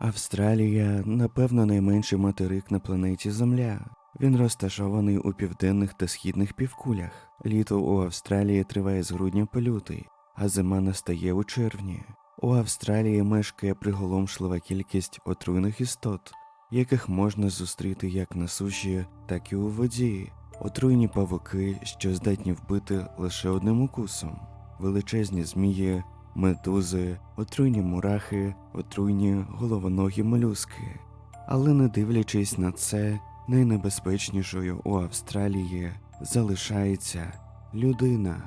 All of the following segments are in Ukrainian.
Австралія, напевно, найменший материк на планеті Земля. Він розташований у південних та східних півкулях. Літо у Австралії триває з грудня по лютий, а зима настає у червні. У Австралії мешкає приголомшлива кількість отруйних істот, яких можна зустріти як на суші, так і у воді. Отруйні павуки, що здатні вбити лише одним укусом, величезні змії, медузи, отруйні мурахи, отруйні головоногі молюски. Але не дивлячись на це, найнебезпечнішою у Австралії залишається людина.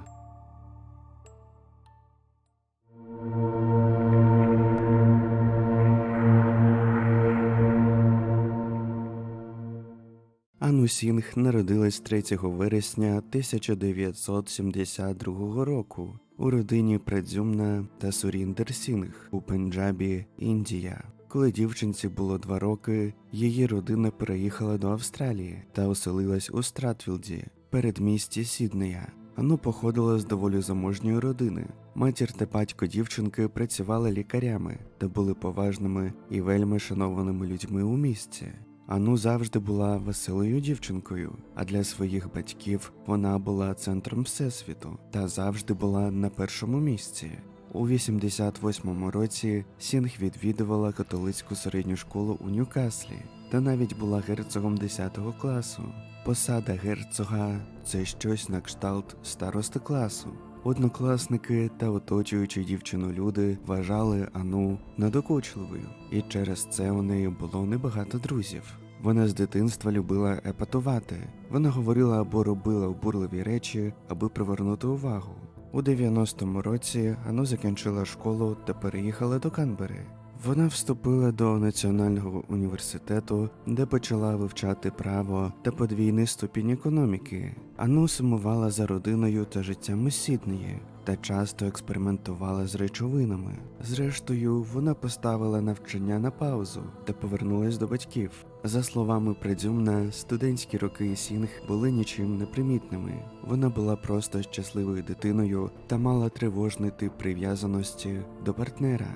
Ану Сінг народилась 3 вересня 1972 року у родині Прадзюмна та Суріндер Сінг у Пенджабі, Індія. Коли дівчинці було два роки, її родина переїхала до Австралії та оселилась у Стратфілді, передмісті Сіднея. Ану походила з доволі заможньої родини. Матір та батько дівчинки працювали лікарями та були поважними і вельми шанованими людьми у місті. Ану завжди була веселою дівчинкою, а для своїх батьків вона була центром всесвіту та завжди була на першому місці. У 88-му році Сінг відвідувала католицьку середню школу у Ньюкаслі та навіть була герцогом 10 класу. Посада герцога це щось на кшталт старости класу. Однокласники та оточуючі дівчину люди вважали Ану надокучливою, і через це у неї було небагато друзів. Вона з дитинства любила епатувати. Вона говорила або робила обурливі речі, аби привернути увагу. У 90-му році Ану закінчила школу та переїхала до Канбери. Вона вступила до Національного університету, де почала вивчати право та подвійний ступінь економіки. Ану сумувала за родиною та життям Сіднеї та часто експериментувала з речовинами. Зрештою, вона поставила навчання на паузу та повернулась до батьків. За словами Придзюмна, студентські роки Сінг були нічим непримітними. Вона була просто щасливою дитиною та мала тривожний тип прив'язаності до партнера.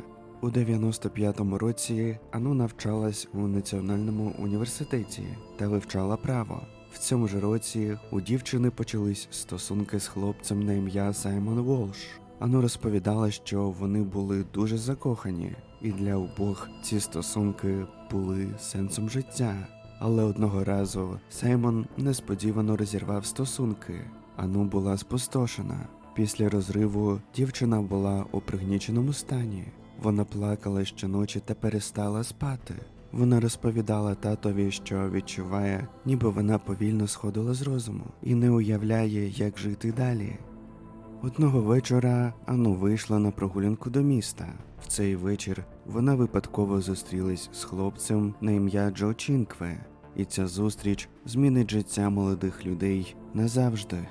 У 95-му році Ану навчалась у Національному університеті та вивчала право. В цьому ж році у дівчини почались стосунки з хлопцем на ім'я Саймон Волш. Ану розповідала, що вони були дуже закохані, і для обох ці стосунки були сенсом життя. Але одного разу Саймон несподівано розірвав стосунки. Ану була спустошена. Після розриву дівчина була у пригніченому стані. Вона плакала щоночі та перестала спати. Вона розповідала татові, що відчуває, ніби вона повільно сходила з розуму і не уявляє, як жити далі. Одного вечора Ану вийшла на прогулянку до міста. В цей вечір вона випадково зустрілась з хлопцем на ім'я Джо Чінкве, і ця зустріч змінить життя молодих людей назавжди.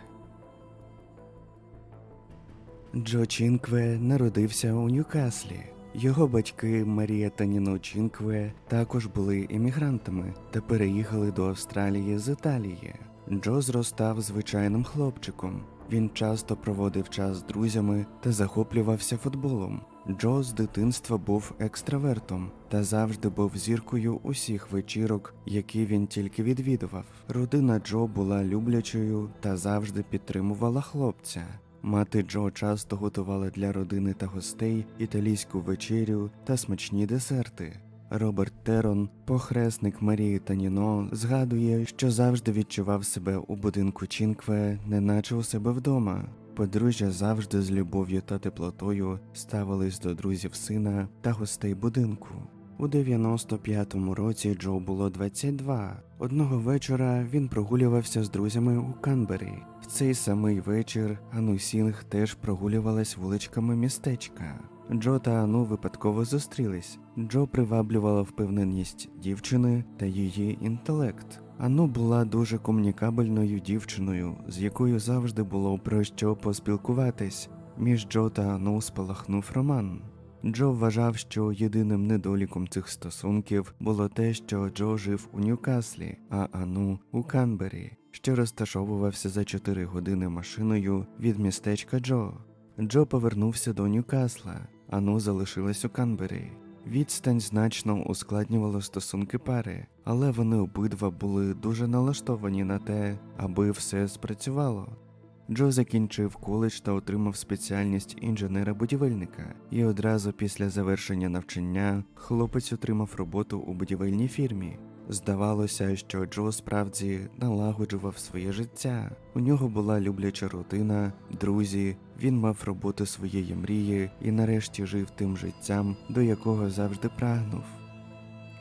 Джо Чінкве народився у Ньюкаслі. Його батьки Марія та Ніно Чінкве також були іммігрантами та переїхали до Австралії з Італії. Джо зростав звичайним хлопчиком. Він часто проводив час з друзями та захоплювався футболом. Джо з дитинства був екстравертом та завжди був зіркою усіх вечірок, які він тільки відвідував. Родина Джо була люблячою та завжди підтримувала хлопця. Мати Джо часто готувала для родини та гостей італійську вечерю та смачні десерти. Роберт Терон, похресник Марії та Ніно, згадує, що завжди відчував себе у будинку Чінкве, неначе у себе вдома. Подружжя завжди з любов'ю та теплотою ставились до друзів сина та гостей будинку. У 95-му році Джо було 22. Одного вечора він прогулювався з друзями у Канбері. Цей самий вечір Ану Сінг теж прогулювалась вуличками містечка. Джо та Ану випадково зустрілись. Джо приваблювала впевненість дівчини та її інтелект. Ану була дуже комунікабельною дівчиною, з якою завжди було про що поспілкуватись. Між Джо та Ану спалахнув роман. Джо вважав, що єдиним недоліком цих стосунків було те, що Джо жив у Ньюкаслі, а Ану у Канбері, що розташовувався за 4 години машиною від містечка Джо. Джо повернувся до Ньюкасла, Ану залишилась у Канбері. Відстань значно ускладнювала стосунки пари, але вони обидва були дуже налаштовані на те, аби все спрацювало. Джо закінчив коледж та отримав спеціальність інженера-будівельника, і одразу після завершення навчання хлопець отримав роботу у будівельній фірмі. Здавалося, що Джо справді налагоджував своє життя. У нього була любляча родина, друзі, він мав роботу своєї мрії і нарешті жив тим життям, до якого завжди прагнув.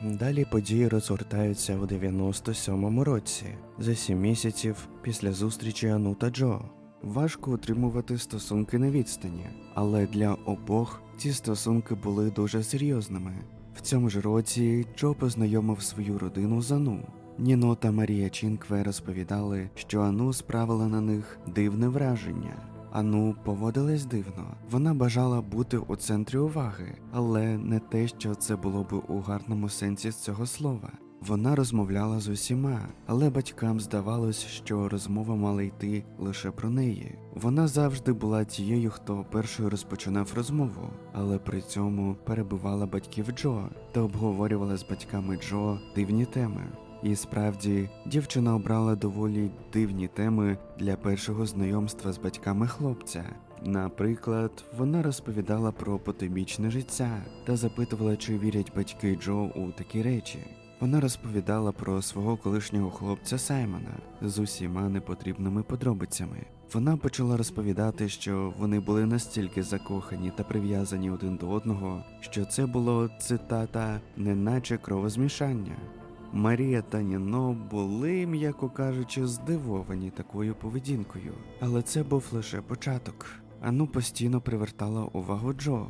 Далі події розгортаються у 97-му році, за сім місяців після зустрічі Ану та Джо. Важко утримувати стосунки на відстані, але для обох ці стосунки були дуже серйозними. В цьому ж році Джо познайомив свою родину з Ану. Ніно та Марія Чінкве розповідали, що Ану справила на них дивне враження. Ану поводилась дивно. Вона бажала бути у центрі уваги, але не те, що це було б у гарному сенсі з цього слова. Вона розмовляла з усіма, але батькам здавалось, що розмова мала йти лише про неї. Вона завжди була тією, хто першою розпочинав розмову, але при цьому перебивала батьків Джо та обговорювала з батьками Джо дивні теми. І справді дівчина обрала доволі дивні теми для першого знайомства з батьками хлопця. Наприклад, вона розповідала про потойбічне життя та запитувала, чи вірять батьки Джо у такі речі. Вона розповідала про свого колишнього хлопця Саймона з усіма непотрібними подробицями. Вона почала розповідати, що вони були настільки закохані та прив'язані один до одного, що це було цитата, неначе кровозмішання. Марія та Ніно були, м'яко кажучи, здивовані такою поведінкою, але це був лише початок. Ану постійно привертала увагу Джо.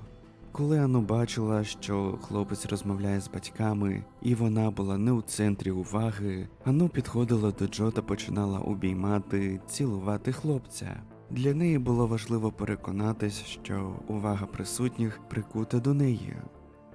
Коли Ану бачила, що хлопець розмовляє з батьками, і вона була не у центрі уваги, Ану підходила до Джо та починала обіймати, цілувати хлопця. Для неї було важливо переконатись, що увага присутніх прикута до неї.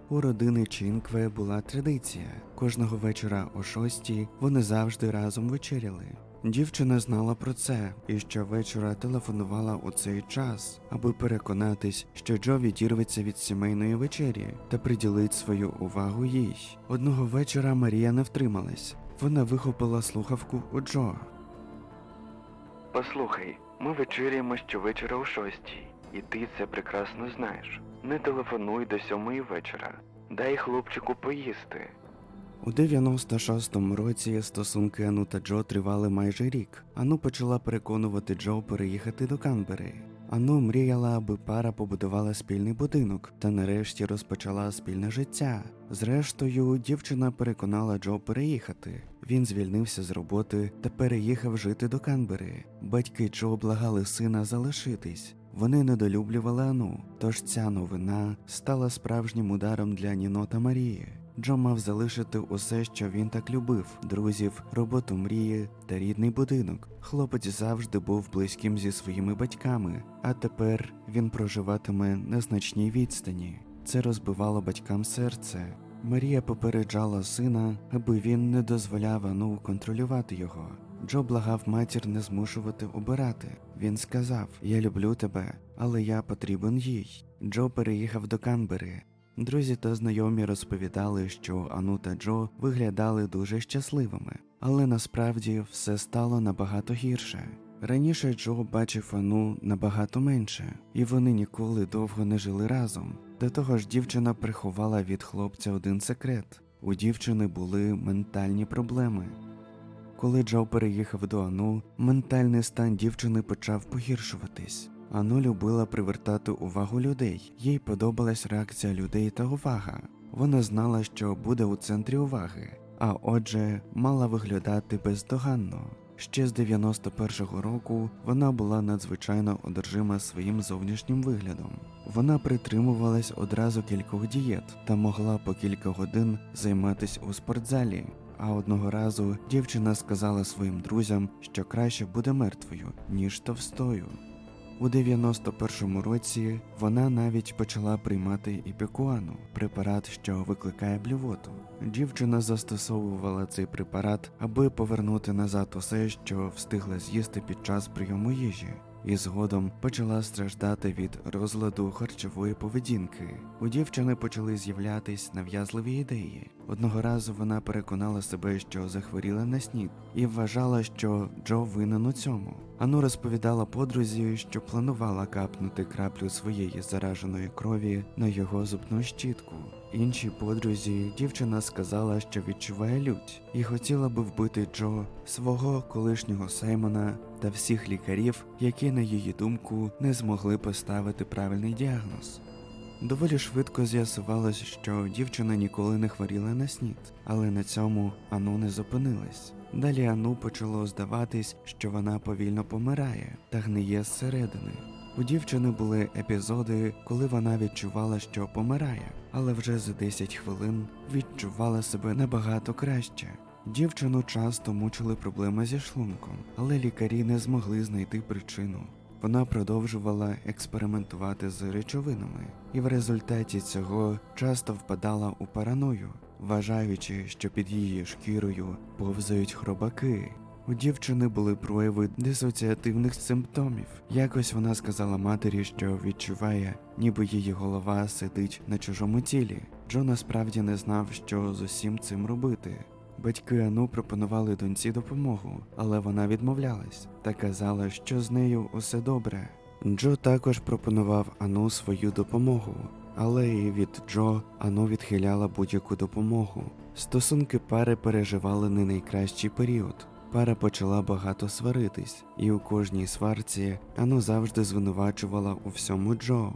У родини Чінкве була традиція. Кожного вечора о шостій вони завжди разом вечеряли. Дівчина знала про це і щовечора телефонувала у цей час, аби переконатись, що Джо відірветься від сімейної вечері та приділить свою увагу їй. Одного вечора Марія не втрималась. Вона вихопила слухавку у Джо. Послухай, ми вечеряємо щовечора о шостій, і ти це прекрасно знаєш. Не телефонуй до сьомої вечора. Дай хлопчику поїсти. У 96-му році стосунки Ану та Джо тривали майже рік. Ану почала переконувати Джо переїхати до Канбери. Ану мріяла, аби пара побудувала спільний будинок та нарешті розпочала спільне життя. Зрештою, дівчина переконала Джо переїхати. Він звільнився з роботи та переїхав жити до Канбери. Батьки Джо благали сина залишитись. Вони недолюблювали Ану, тож ця новина стала справжнім ударом для Ніно та Марії. Джо мав залишити усе, що він так любив: друзів, роботу мрії та рідний будинок. Хлопець завжди був близьким зі своїми батьками, а тепер він проживатиме на значній відстані. Це розбивало батькам серце. Марія попереджала сина, аби він не дозволяв Ану контролювати його. Джо благав матір не змушувати обирати. Він сказав: Я люблю тебе, але я потрібен їй. Джо переїхав до Канбери. Друзі та знайомі розповідали, що Ану та Джо виглядали дуже щасливими, але насправді все стало набагато гірше. Раніше Джо бачив Ану набагато менше, і вони ніколи довго не жили разом. До того ж, дівчина приховала від хлопця один секрет: у дівчини були ментальні проблеми. Коли Джо переїхав до Ану, ментальний стан дівчини почав погіршуватись. Ану любила привертати увагу людей, їй подобалась реакція людей та увага. Вона знала, що буде у центрі уваги, а отже, мала виглядати бездоганно. Ще з 91-го року вона була надзвичайно одержима своїм зовнішнім виглядом. Вона притримувалась одразу кількох дієт та могла по кілька годин займатися у спортзалі. А одного разу дівчина сказала своїм друзям, що краще буде мертвою, ніж товстою. У 91-му році вона навіть почала приймати іпікуану, препарат, що викликає блювоту. Дівчина застосовувала цей препарат, аби повернути назад усе, що встигла з'їсти під час прийому їжі. і згодом почала страждати від розладу харчової поведінки. У дівчини почали з'являтись нав'язливі ідеї. Одного разу вона переконала себе, що захворіла на снід, і вважала, що Джо винен у цьому. Ану розповідала подрузі, що планувала капнути краплю своєї зараженої крові на його зубну щітку. Іншій подрузі дівчина сказала, що відчуває лють, і хотіла би вбити Джо, свого колишнього Саймона та всіх лікарів, які, на її думку, не змогли поставити правильний діагноз. Доволі швидко з'ясувалось, що дівчина ніколи не хворіла на снід, але на цьому Ану не зупинилась. Далі Ану почало здаватись, що вона повільно помирає та гниє зсередини. У дівчини були епізоди, коли вона відчувала, що помирає, але вже за 10 хвилин відчувала себе набагато краще. Дівчину часто мучили проблеми зі шлунком, але лікарі не змогли знайти причину. Вона продовжувала експериментувати з речовинами, і в результаті цього часто впадала у параною, вважаючи, що під її шкірою повзають хробаки. У дівчини були прояви дисоціативних симптомів. Якось вона сказала матері, що відчуває, ніби її голова сидить на чужому тілі. Джо насправді не знав, що з усім цим робити. Батьки Ану пропонували доньці допомогу, але вона відмовлялась та казала, що з нею усе добре. Джо також пропонував Ану свою допомогу, але і від Джо Ану відхиляла будь-яку допомогу. Стосунки пари переживали не найкращий період. Пара почала багато сваритись, і у кожній сварці Ану завжди звинувачувала у всьому Джо.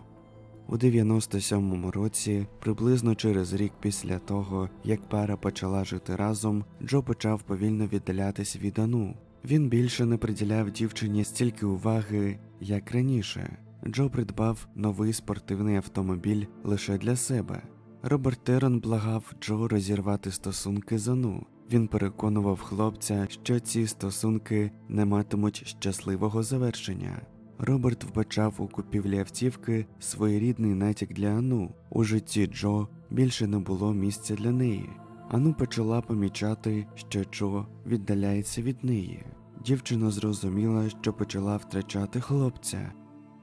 У 97-му році, приблизно через рік після того, як пара почала жити разом, Джо почав повільно віддалятись від Ану. Він більше не приділяв дівчині стільки уваги, як раніше. Джо придбав новий спортивний автомобіль лише для себе. Роберт Терон благав Джо розірвати стосунки з Ану. Він переконував хлопця, що ці стосунки не матимуть щасливого завершення. Роберт вбачав у купівлі автівки своєрідний натяк для Ану. У житті Джо більше не було місця для неї. Ану почала помічати, що Джо віддаляється від неї. Дівчина зрозуміла, що почала втрачати хлопця.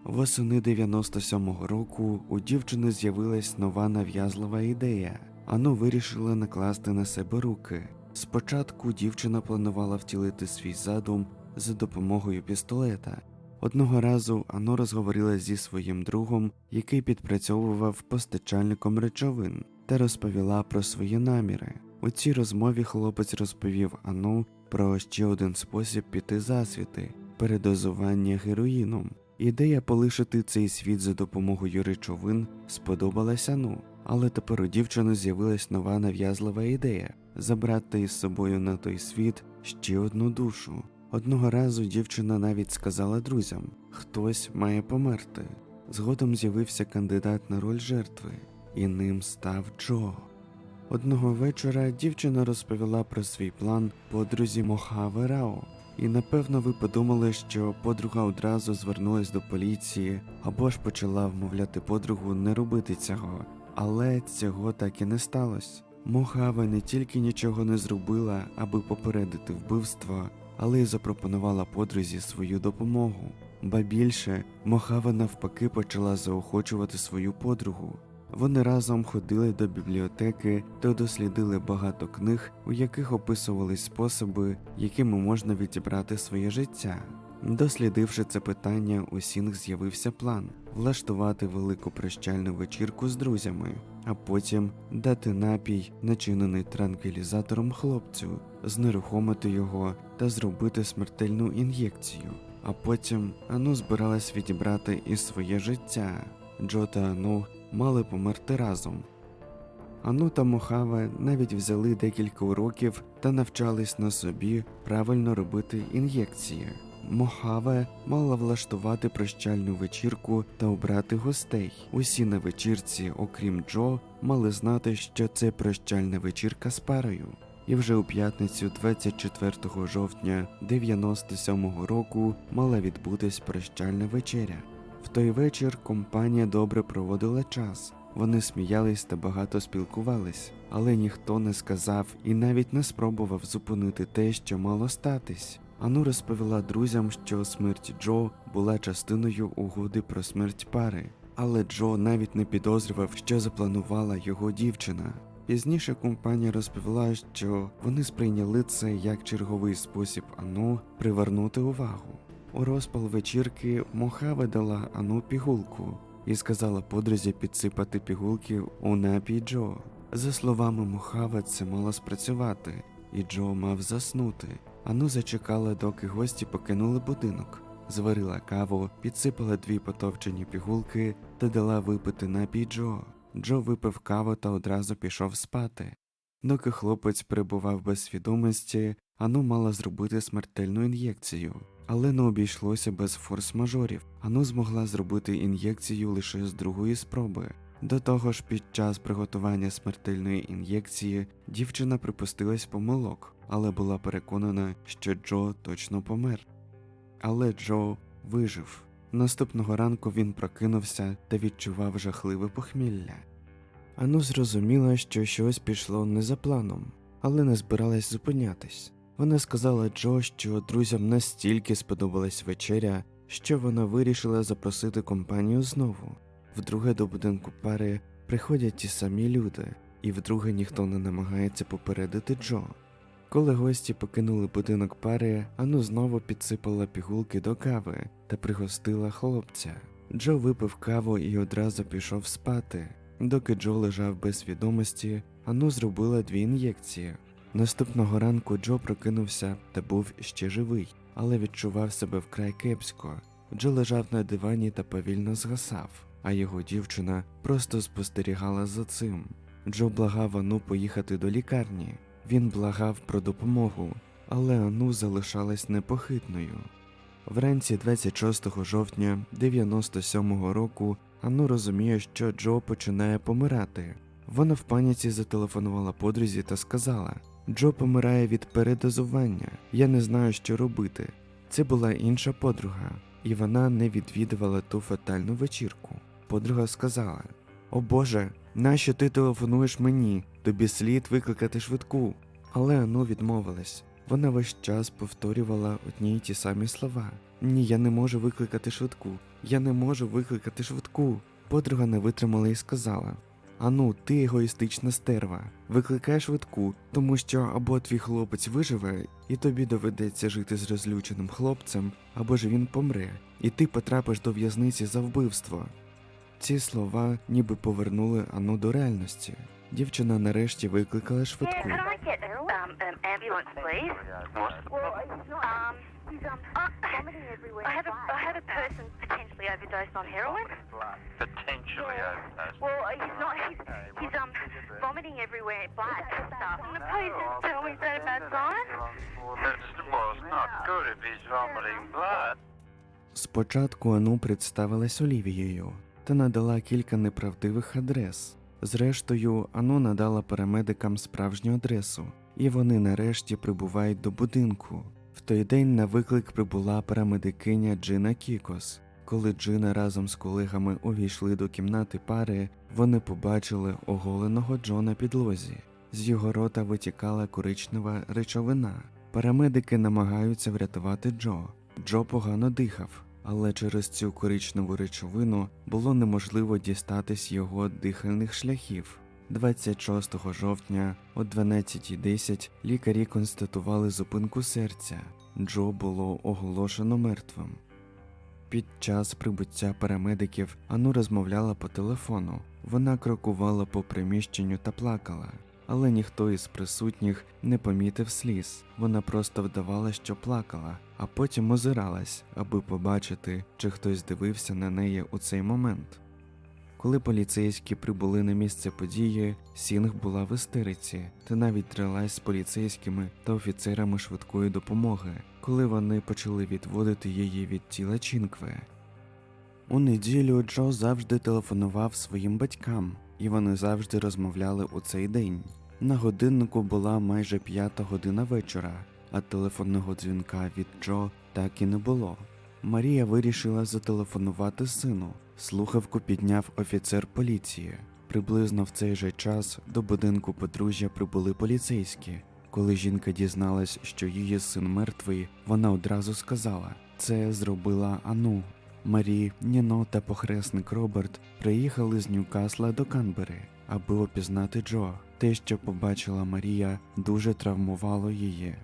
Восени 97-го року у дівчини з'явилась нова нав'язлива ідея. Ану вирішила накласти на себе руки. Спочатку дівчина планувала втілити свій задум за допомогою пістолета. Одного разу Ано розговорила зі своїм другом, який підпрацьовував постачальником речовин, та розповіла про свої наміри. У цій розмові хлопець розповів Ану про ще один спосіб піти засвіти передозування героїном. Ідея полишити цей світ за допомогою речовин сподобалася Ану, але тепер у дівчини з'явилась нова нав'язлива ідея забрати із собою на той світ ще одну душу. Одного разу дівчина навіть сказала друзям хтось має померти. Згодом з'явився кандидат на роль жертви, і ним став Джо. Одного вечора дівчина розповіла про свій план подрузі Мохаве Рао. І напевно ви подумали, що подруга одразу звернулась до поліції або ж почала вмовляти подругу не робити цього, але цього так і не сталося. Мохаве не тільки нічого не зробила, аби попередити вбивство, але й запропонувала подрузі свою допомогу. Ба більше, Мохава навпаки почала заохочувати свою подругу. Вони разом ходили до бібліотеки та дослідили багато книг, у яких описувались способи, якими можна відібрати своє життя. Дослідивши це питання, у Сінг з'явився план влаштувати велику прощальну вечірку з друзями, а потім дати напій, начинений транквілізатором хлопцю, знерухомити його та зробити смертельну ін'єкцію. А потім Ану збиралась відібрати і своє життя. Джо та Ану мали померти разом. Ану та Мохаве навіть взяли декілька уроків та навчались на собі правильно робити ін'єкції. Мохаве мала влаштувати прощальну вечірку та обрати гостей. Усі на вечірці, окрім Джо, мали знати, що це прощальна вечірка з парою. І вже у п'ятницю, 24 жовтня 97-го року, мала відбутись прощальна вечеря. В той вечір компанія добре проводила час. Вони сміялись та багато спілкувались, але ніхто не сказав і навіть не спробував зупинити те, що мало статись. Ану розповіла друзям, що смерть Джо була частиною угоди про смерть пари, але Джо навіть не підозрював, що запланувала його дівчина. Пізніше компанія розповіла, що вони сприйняли це як черговий спосіб Ану привернути увагу. У розпал вечірки Мохаве дала Ану пігулку і сказала подрузі підсипати пігулки у напій Джо. За словами Мохаве, це мало спрацювати, і Джо мав заснути. Ану зачекала, доки гості покинули будинок. Зварила каву, підсипала дві потовчені пігулки та дала випити напій Джо. Джо випив каву та одразу пішов спати. Доки хлопець перебував без свідомості, Ану мала зробити смертельну ін'єкцію, але не обійшлося без форс-мажорів. Ану змогла зробити ін'єкцію лише з другої спроби. До того ж, під час приготування смертельної ін'єкції дівчина припустилась помилок, але була переконана, що Джо точно помер. Але Джо вижив. Наступного ранку він прокинувся та відчував жахливе похмілля. Ану зрозуміла, що щось пішло не за планом, але не збиралась зупинятись. Вона сказала Джо, що друзям настільки сподобалась вечеря, що вона вирішила запросити компанію знову. Вдруге до будинку пари приходять ті самі люди, і вдруге ніхто не намагається попередити Джо. Коли гості покинули будинок пари, Ану знову підсипала пігулки до кави та пригостила хлопця. Джо випив каву і одразу пішов спати. Доки Джо лежав без свідомості, Ану зробила дві ін'єкції. Наступного ранку Джо прокинувся та був ще живий, але відчував себе вкрай кепсько. Джо лежав на дивані та повільно згасав, а його дівчина просто спостерігала за цим. Джо благав Ану поїхати до лікарні. Він благав про допомогу, але Ану залишалась непохитною. Вранці 26 жовтня 97-го року Ану розуміє, що Джо починає помирати. Вона в паніці зателефонувала подрузі та сказала: Джо помирає від передозування, я не знаю, що робити. Це була інша подруга, і вона не відвідувала ту фатальну вечірку. Подруга сказала: О Боже, нащо ти телефонуєш мені? Тобі слід викликати швидку. Але Ану відмовилась. Вона весь час повторювала одні й ті самі слова. Ні, я не можу викликати швидку. Я не можу викликати швидку. Подруга не витримала і сказала: Ану, ти егоїстична стерва. Викликай швидку, тому що або твій хлопець виживе, і тобі доведеться жити з розлюченим хлопцем, або ж він помре, і ти потрапиш до в'язниці за вбивство. Ці слова ніби повернули Ану до реальності. Дівчина нарешті викликала швидку. Um. Um, um, um. Спочатку Ану представилась Олівією та надала кілька неправдивих адрес. Зрештою, Ану надала парамедикам справжню адресу, і вони нарешті прибувають до будинку. В той день на виклик прибула парамедикиня Джина Кікос. Коли Джина разом з колегами увійшли до кімнати пари, вони побачили оголеного Джо на підлозі. З його рота витікала коричнева речовина. Парамедики намагаються врятувати Джо. Джо погано дихав, але через цю коричневу речовину було неможливо дістатись його дихальних шляхів. 26 жовтня о 12.10 лікарі констатували зупинку серця. Джо було оголошено мертвим. Під час прибуття парамедиків Ану розмовляла по телефону. Вона крокувала по приміщенню та плакала, але ніхто із присутніх не помітив сліз. Вона просто вдавала, що плакала, а потім озиралась, аби побачити, чи хтось дивився на неї у цей момент. Коли поліцейські прибули на місце події, Сінг була в істериці та навіть дралась з поліцейськими та офіцерами швидкої допомоги, коли вони почали відводити її від тіла Чінкве. У неділю Джо завжди телефонував своїм батькам, і вони завжди розмовляли у цей день. На годиннику була майже п'ята година вечора, а телефонного дзвінка від Джо так і не було. Марія вирішила зателефонувати сину. Слухавку підняв офіцер поліції. Приблизно в цей же час до будинку подружжя прибули поліцейські. Коли жінка дізналась, що її син мертвий, вона одразу сказала: це зробила Ану. Марі, Ніно та похресник Роберт приїхали з Ньюкасла до Канбери, аби опізнати Джо. Те, що побачила Марія, дуже травмувало її.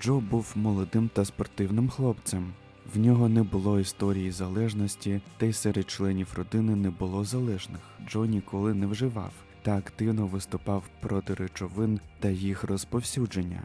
Джо був молодим та спортивним хлопцем. В нього не було історії залежності, та й серед членів родини не було залежних. Джо ніколи не вживав та активно виступав проти речовин та їх розповсюдження.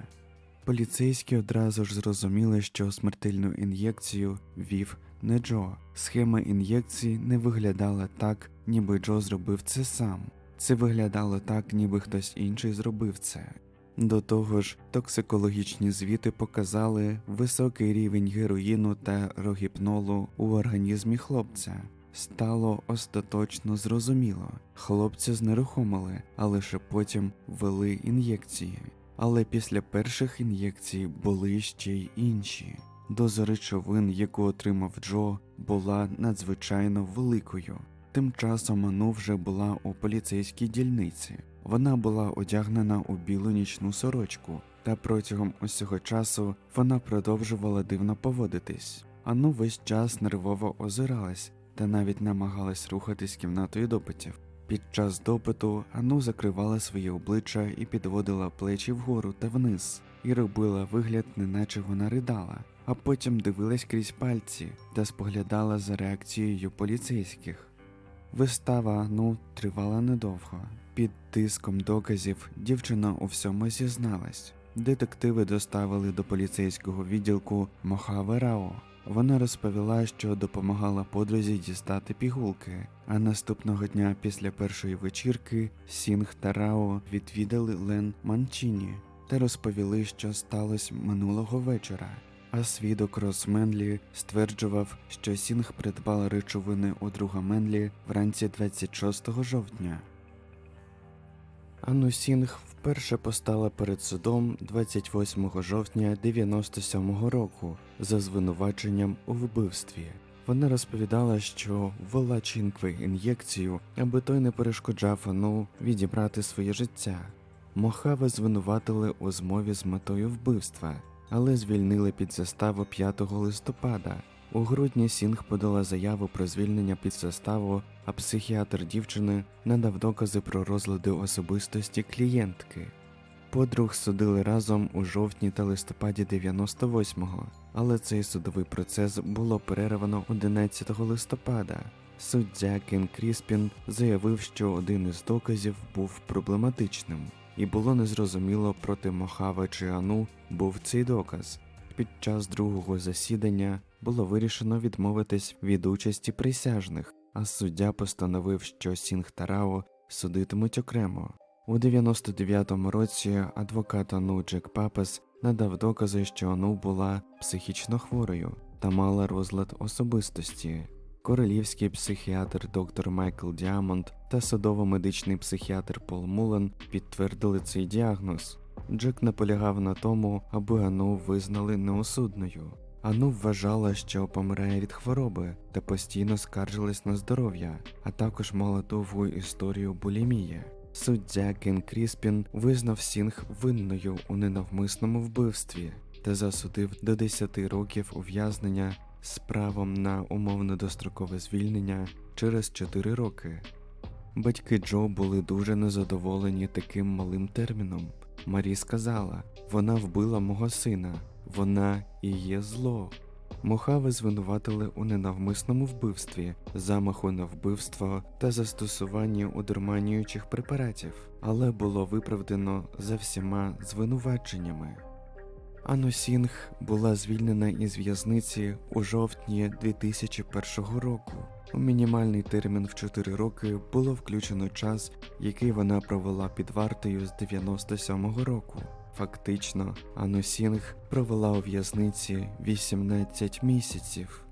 Поліцейські одразу ж зрозуміли, що смертельну ін'єкцію вів не Джо. Схема ін'єкції не виглядала так, ніби Джо зробив це сам. Це виглядало так, ніби хтось інший зробив це. До того ж, токсикологічні звіти показали високий рівень героїну та рогіпнолу у організмі хлопця. Стало остаточно зрозуміло. Хлопця знерухомили, а лише потім ввели ін'єкції. Але після перших ін'єкцій були ще й інші. Доза речовин, яку отримав Джо, була надзвичайно великою. Тим часом Ану вже була у поліцейській дільниці. Вона була одягнена у білу нічну сорочку, та протягом усього часу вона продовжувала дивно поводитись. Ану весь час нервово озиралась та навіть намагалась рухатись кімнатою допитів. Під час допиту Ану закривала своє обличчя і підводила плечі вгору та вниз, і робила вигляд, неначе вона ридала, а потім дивилась крізь пальці та споглядала за реакцією поліцейських. Вистава Ану тривала недовго. Під тиском доказів дівчина у всьому зізналась. Детективи доставили до поліцейського відділку Мохаве Рао. Вона розповіла, що допомагала подрузі дістати пігулки, а наступного дня після першої вечірки Сінг та Рао відвідали Лен Манчіні та розповіли, що сталося минулого вечора. А свідок Рос Менлі стверджував, що Сінг придбала речовини у друга Менлі вранці 26 жовтня. Анну Сінг вперше постала перед судом 28 жовтня 97 року за звинуваченням у вбивстві. Вона розповідала, що ввела Чінквей ін'єкцію, аби той не перешкоджав Ану відібрати своє життя. Мохаве звинуватили у змові з метою вбивства, але звільнили під заставу 5 листопада. У грудні Сінг подала заяву про звільнення під заставу, а психіатр дівчини надав докази про розлади особистості клієнтки. Подруг судили разом у жовтні та листопаді 98-го, але цей судовий процес було перервано 11 листопада. Суддя Кен Кріспін заявив, що один із доказів був проблематичним, і було незрозуміло проти Мохава чи Ану був цей доказ. Під час другого засідання було вирішено відмовитись від участі присяжних, а суддя постановив, що Сінг та Рао судитимуть окремо. У 99-му році адвокат Ану Джек Папес надав докази, що Ану була психічно хворою та мала розлад особистості. Королівський психіатр доктор Майкл Діамонд та судово-медичний психіатр Пол Мулен підтвердили цей діагноз. Джек наполягав на тому, аби Ану визнали неосудною. Ану вважала, що помирає від хвороби та постійно скаржилась на здоров'я, а також мала довгу історію булімії. Суддя Кен Кріспін визнав Сінг винною у ненавмисному вбивстві та засудив до 10 років ув'язнення з правом на умовно дострокове звільнення через 4 роки. Батьки Джо були дуже незадоволені таким малим терміном. Марі сказала: вона вбила мого сина, вона і є зло. Мохаве звинуватили у ненавмисному вбивстві, замаху на вбивство та застосуванні одурманюючих препаратів, але було виправдано за всіма звинуваченнями. Ану Сінг була звільнена із в'язниці у жовтні 2001 року. У мінімальний термін в 4 роки було включено час, який вона провела під вартою з 97-го року. Фактично, Ану Сінг провела у в'язниці 18 місяців.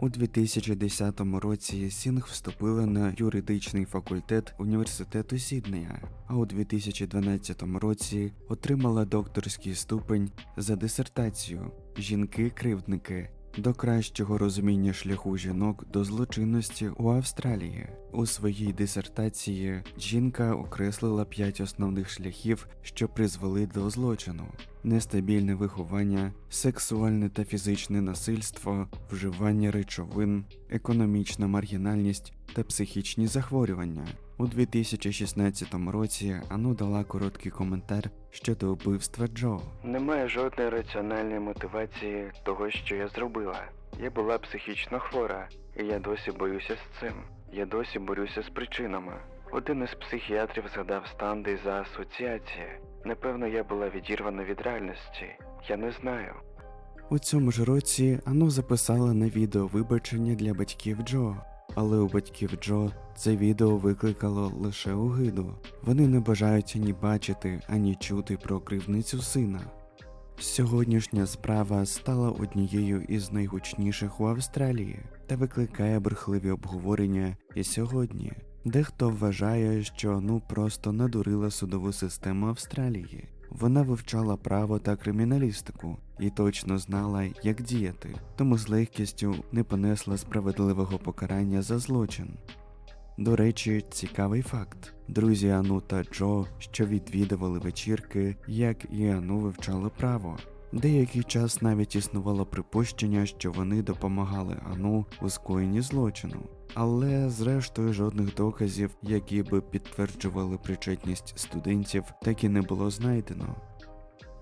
У 2010 році Сінг вступила на юридичний факультет університету Сіднея, а у 2012 році отримала докторський ступень за дисертацію Жінки-кривдники до кращого розуміння шляху жінок до злочинності у Австралії. У своїй дисертації жінка окреслила п'ять основних шляхів, що призвели до злочину: нестабільне виховання, сексуальне та фізичне насильство, вживання речовин, економічна маргінальність та психічні захворювання. У 2016 році Ану дала короткий коментар щодо вбивства Джо. Немає жодної раціональної мотивації того, що я зробила. Я була психічно хвора, і я досі боюся з цим. Я досі борюся з причинами. Один із психіатрів згадав станди за асоціації. Напевно, я була відірвана від реальності. Я не знаю. У цьому ж році Ану записала на відео вибачення для батьків Джо, але у батьків Джо це відео викликало лише огиду. Вони не бажають ані бачити, ані чути про кривницю сина. Сьогоднішня справа стала однією із найгучніших у Австралії та викликає брехливі обговорення і сьогодні. Дехто вважає, що ну просто надурила судову систему Австралії. Вона вивчала право та криміналістику і точно знала, як діяти, тому з легкістю не понесла справедливого покарання за злочин. До речі, цікавий факт: друзі Ану та Джо, що відвідували вечірки, як і Ану вивчали право. Деякий час навіть існувало припущення, що вони допомагали Ану у скоєнні злочину, але зрештою жодних доказів, які би підтверджували причетність студентів, так і не було знайдено.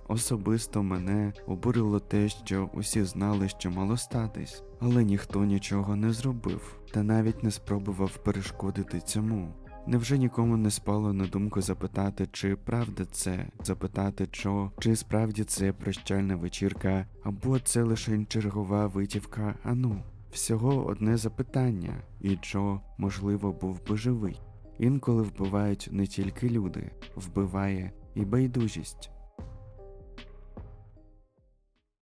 Особисто мене обурило те, що усі знали, що мало статись, але ніхто нічого не зробив та навіть не спробував перешкодити цьому. Невже нікому не спало на думку запитати, чи правда це, запитати що, чи справді це прощальна вечірка, або це лише чергова витівка Ану? Всього одне запитання, і Джо, можливо, був би живий. Інколи вбивають не тільки люди, вбиває і байдужість.